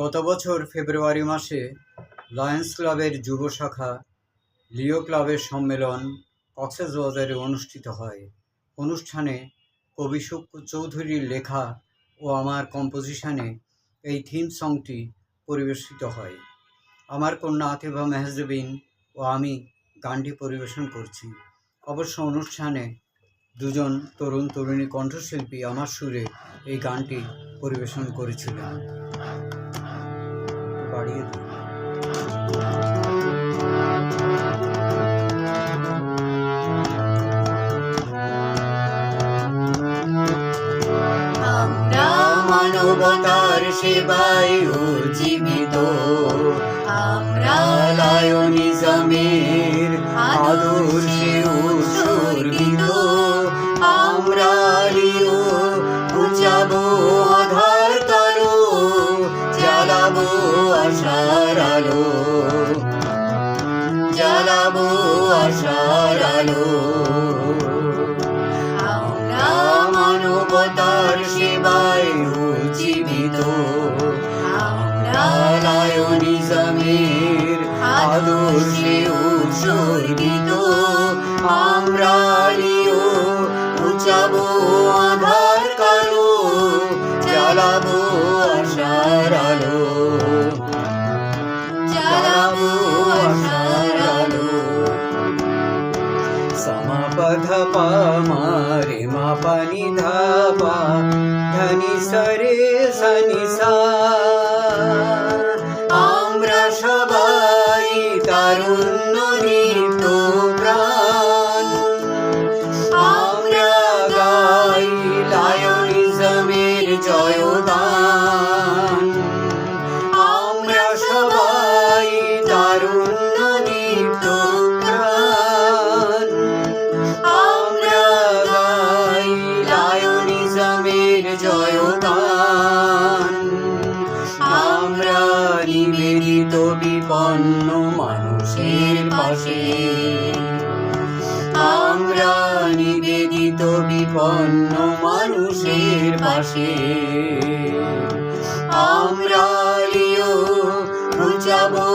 গত বছর ফেব্রুয়ারি মাসে লায়ন্স ক্লাবের যুব শাখা লিও ক্লাবের সম্মেলন কক্সবাজারে অনুষ্ঠিত হয়। অনুষ্ঠানে কবি চৌধুরীর লেখা ও আমার কম্পোজিশনে এই থিম সংটি পরিবেশিত হয়। আমার কন্যা আতিফা মেহজবিন ও আমি গানটি পরিবেশন করছি। অবশ্য অনুষ্ঠানে দুজন তরুণ তরুণী কণ্ঠশিল্পী আমার সুরে এই গানটি পরিবেশন করেছিলেন। বাড়িয়ে দিই। মানবতার সেবায় উজ্জীবিত। আমরা লায়নিজমের আদর্শে আশার আলো। জ্বালাবো আশার আলো। আমরা মানবতার সেবায় উজ্জীবিত। আমরা লায়নিজমের আদর্শে উৎসর্গিত। আমরা উচাবো আধার কালো। জ্বালাবো আশার আলো। ಧಪ ಮಾರಿ ಮಾ ಪನಿ ಧಪ সরে ಸರೆ আমরা সবাই তারুণ্য দীপ্ত প্রাণ। আমরা গাই লায়নিজমের জয়। আমরা নিবেদিত বিপন্ন মানুষের পাশে। আমরা নিবেদিত বিপন্ন মানুষের পাশে। আমরা লিও ঘুচাবো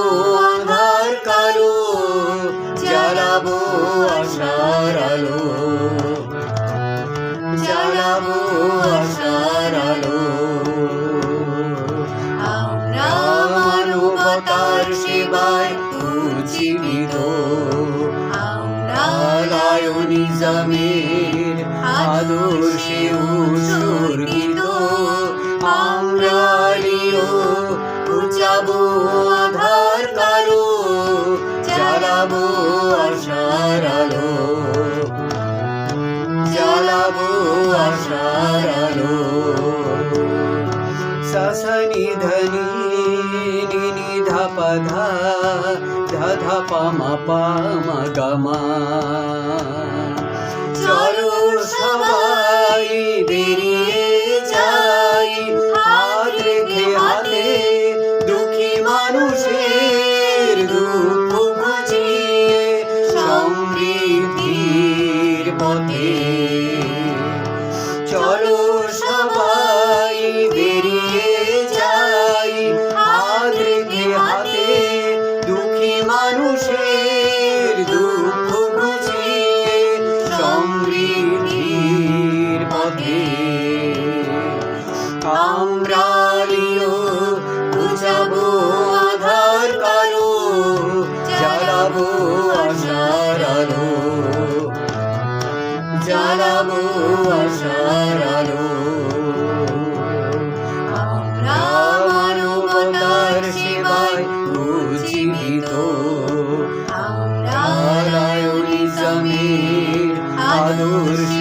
ও নিজামের আদর্শে উৎসর্গিত। আমরা উচাবো আধার কালো চালাবো আশার আলো। চালাবো আশার আলো। সাসানি ধনি নিনি ধাপা ধা ध পাম পাম গমা চলো সবাই বেরিয়ে যাই, হাত রেখে হাতে দুঃখী মানুষের দুঃখ বুঝিয়ে সমৃদ্ধির পথে। চলো সবাই বেরিয়ে যাই, হাত রেখে হাতে সমৃদ্ধির পথে আমরা লিও বুঝাবো, আধার কালো জ্বালাবো আশার আলো। জ্বালাবো আশার আলো। আমরা মানবতার সেবায় উজ্জীবিত। আমরা লায়নিজমের আদর্শে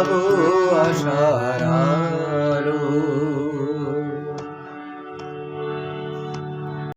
পাবো আশারা